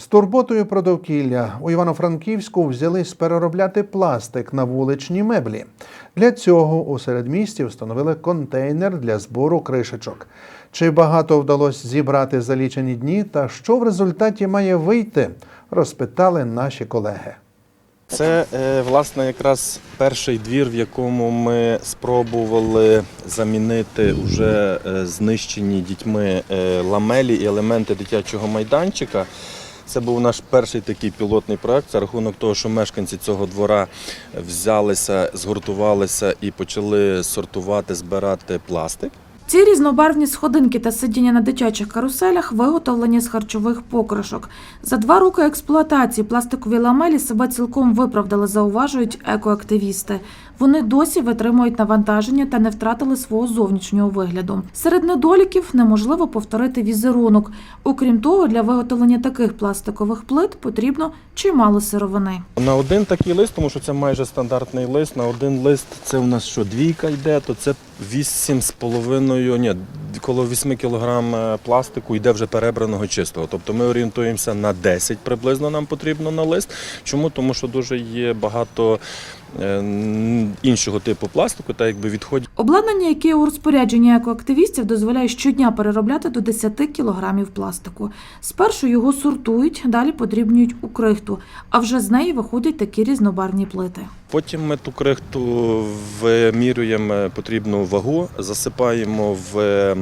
З турботою про довкілля у Івано-Франківську взялись переробляти пластик на вуличні меблі. Для цього у середмісті встановили контейнер для збору кришечок. Чи багато вдалося зібрати за лічені дні та що в результаті має вийти, розпитали наші колеги. Це е, власне якраз перший двір, в якому ми спробували замінити вже е, знищені дітьми е, ламелі і елементи дитячого майданчика. Це був наш перший такий пілотний проект. За рахунок того, що мешканці цього двора взялися, згуртувалися і почали сортувати, збирати пластик. Ці різнобарвні сходинки та сидіння на дитячих каруселях виготовлені з харчових покришок. За два роки експлуатації пластикові ламелі себе цілком виправдали, зауважують екоактивісти. Вони досі витримують навантаження та не втратили свого зовнішнього вигляду. Серед недоліків неможливо повторити візерунок. Окрім того, для виготовлення таких пластикових плит потрібно чимало сировини. На один такий лист, тому що це майже стандартний лист. На один лист це у нас що, двійка йде, то це 8,5, ні, коло 8 кг пластику йде вже перебраного чистого. Тобто ми орієнтуємося на 10 приблизно нам потрібно на лист. Чому? Тому що дуже є багато е, іншого типу пластику, та якби відходів. Обладнання, яке у розпорядженні екоактивістів, дозволяє щодня переробляти до 10 кілограмів пластику. Спершу його сортують, далі подрібнюють у крихту, а вже з неї виходять такі різнобарвні плити. Потім ми ту крихту вимірюємо потрібну вагу, засипаємо в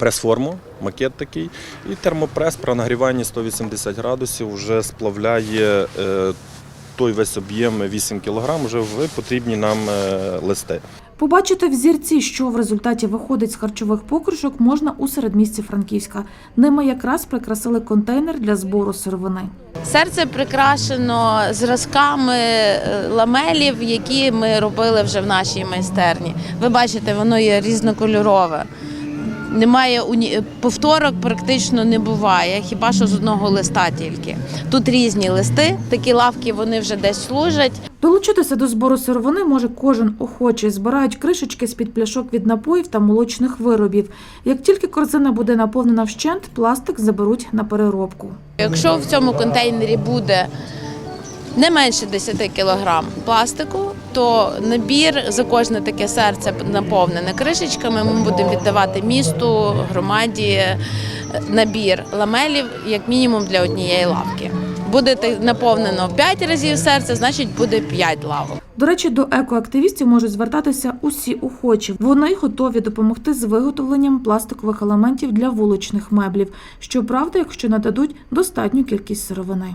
прес-форму, макет такий, і термопрес при нагріванні 180 градусів вже сплавляє е, той весь об'єм 8 кг вже в потрібні нам е, листи. Побачити взірці, що в результаті виходить з харчових покришок, можна у середмісті Франківська. Ними якраз прикрасили контейнер для збору сировини. Серце прикрашено зразками е, ламелів, які ми робили вже в нашій майстерні. Ви бачите, воно є різнокольорове. Немає уні... повторок практично не буває, хіба що з одного листа тільки. Тут різні листи, такі лавки вони вже десь служать. Долучитися до збору сировини може кожен охочий. Збирають кришечки з-під пляшок від напоїв та молочних виробів. Як тільки корзина буде наповнена вщент, пластик заберуть на переробку. Якщо в цьому контейнері буде не менше 10 кг пластику, то набір за кожне таке серце наповнене кришечками. Ми будемо віддавати місту, громаді е, набір ламелів як мінімум для однієї лавки. Буде наповнено 5 разів серце, значить буде 5 лавок. До речі, до екоактивістів можуть звертатися усі охочі. Вони готові допомогти з виготовленням пластикових елементів для вуличних меблів. Щоправда, якщо нададуть достатню кількість сировини.